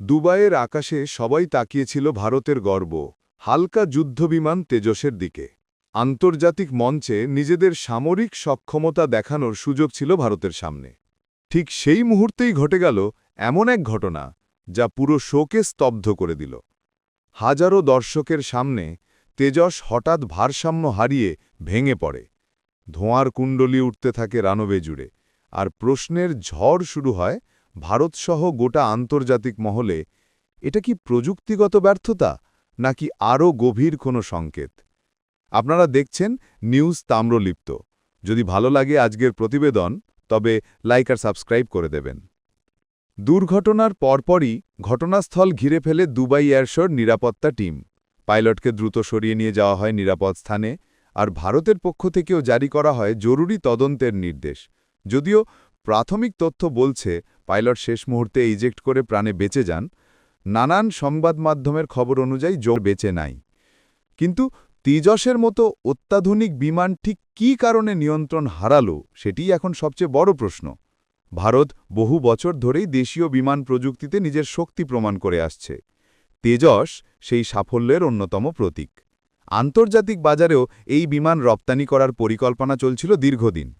দুবাইয়ের আকাশে সবাই তাকিয়েছিল ভারতের গর্ব। হালকা যুদ্ধবিমান তেজসের দিকে। আন্তর্জাতিক মঞ্চে নিজেদের সামরিক সক্ষমতা দেখানোর সুযোগ ছিল ভারতের সামনে। ঠিক সেই মুহূর্তেই ঘটে গেল এমন এক ঘটনা, যা পুরো শোকে স্তব্ধ করে দিল। হাজারো দর্শকের সামনে তেজস হঠাৎ ভারসাম্য হারিয়ে ভেঙে পড়ে। ধোঁয়ার কুণ্ডলি উঠতে থাকে রানবে জুড়ে, আর প্রশ্নের ঝড় শুরু হয় ভারতসহ গোটা আন্তর্জাতিক মহলে এটা কি প্রযুক্তিগত ব্যর্থতা, নাকি আরও গভীর কোনো সংকেত? আপনারা দেখছেন নিউজ তাম্রলিপ্ত। যদি ভালো লাগে আজকের প্রতিবেদন, তবে লাইক আর সাবস্ক্রাইব করে দেবেন। দুর্ঘটনার পরপরই ঘটনাস্থল ঘিরে ফেলে দুবাই এয়ারশোর নিরাপত্তা টিম। পাইলটকে দ্রুত সরিয়ে নিয়ে যাওয়া হয় নিরাপদ স্থানে, আর ভারতের পক্ষ থেকেও জারি করা হয় জরুরি তদন্তের নির্দেশ। যদিও প্রাথমিক তথ্য বলছে, পাইলট শেষ মুহূর্তে ইজেক্ট করে প্রাণে বেঁচে যান। নানান সংবাদ মাধ্যমের খবর অনুযায়ী জোর বেঁচে নাই। কিন্তু তিজসের মতো অত্যাধুনিক বিমান ঠিক কী কারণে নিয়ন্ত্রণ হারালো, সেটিই এখন সবচেয়ে বড় প্রশ্ন। ভারত বহু বছর ধরেই দেশীয় বিমান প্রযুক্তিতে নিজের শক্তি প্রমাণ করে আসছে। তেজস সেই সাফল্যের অন্যতম প্রতীক। আন্তর্জাতিক বাজারেও এই বিমান রপ্তানি করার পরিকল্পনা চলছিল দীর্ঘদিন।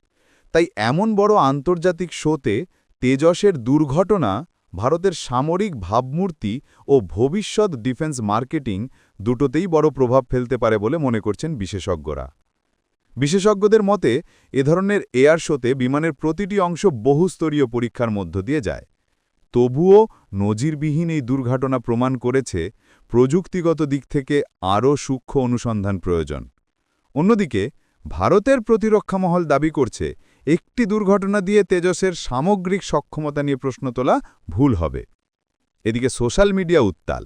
তাই এমন বড় আন্তর্জাতিক শোতে তেজসের দুর্ঘটনা, ভারতের সামরিক ভাবমূর্তি ও ভবিষ্যৎ ডিফেন্স মার্কেটিং দুটোতেই বড় প্রভাব ফেলতে পারে বলে মনে করছেন বিশেষজ্ঞরা। বিশেষজ্ঞদের মতে, এ ধরনের এয়ার শোতে বিমানের প্রতিটি অংশ বহুস্তরীয় পরীক্ষার মধ্য দিয়ে যায়। তবুও নজিরবিহীন এই দুর্ঘটনা প্রমাণ করেছে প্রযুক্তিগত দিক থেকে আরও সূক্ষ্ম অনুসন্ধান প্রয়োজন। অন্যদিকে, ভারতের প্রতিরক্ষা মহল দাবি করছে একটি দুর্ঘটনা দিয়ে তেজসের সামগ্রিক সক্ষমতা নিয়ে প্রশ্ন তোলা ভুল হবে। এদিকে সোশ্যাল মিডিয়া উত্তাল।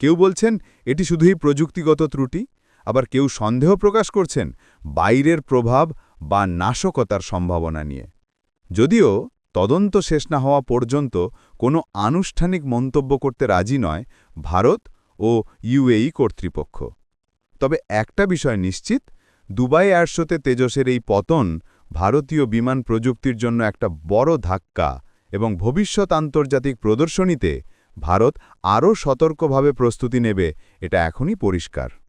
কেউ বলছেন, এটি শুধুই প্রযুক্তিগত ত্রুটি, আবার কেউ সন্দেহ প্রকাশ করছেন, বাইরের প্রভাব বা নাশকতার সম্ভাবনা নিয়ে। যদিও তদন্ত শেষ না হওয়া পর্যন্ত কোনো আনুষ্ঠানিক মন্তব্য করতে রাজি নয় ভারত ও ইউএই কর্তৃপক্ষ। তবে একটা বিষয় নিশ্চিত, দুবাই এয়ারশোতে তেজসের এই পতন ভারতীয় বিমান প্রযুক্তির জন্য একটা বড় ধাক্কা এবং ভবিষ্যৎ আন্তর্জাতিক প্রদর্শনীতে ভারত আরও সতর্কভাবে প্রস্তুতি নেবে, এটা এখনই পরিষ্কার।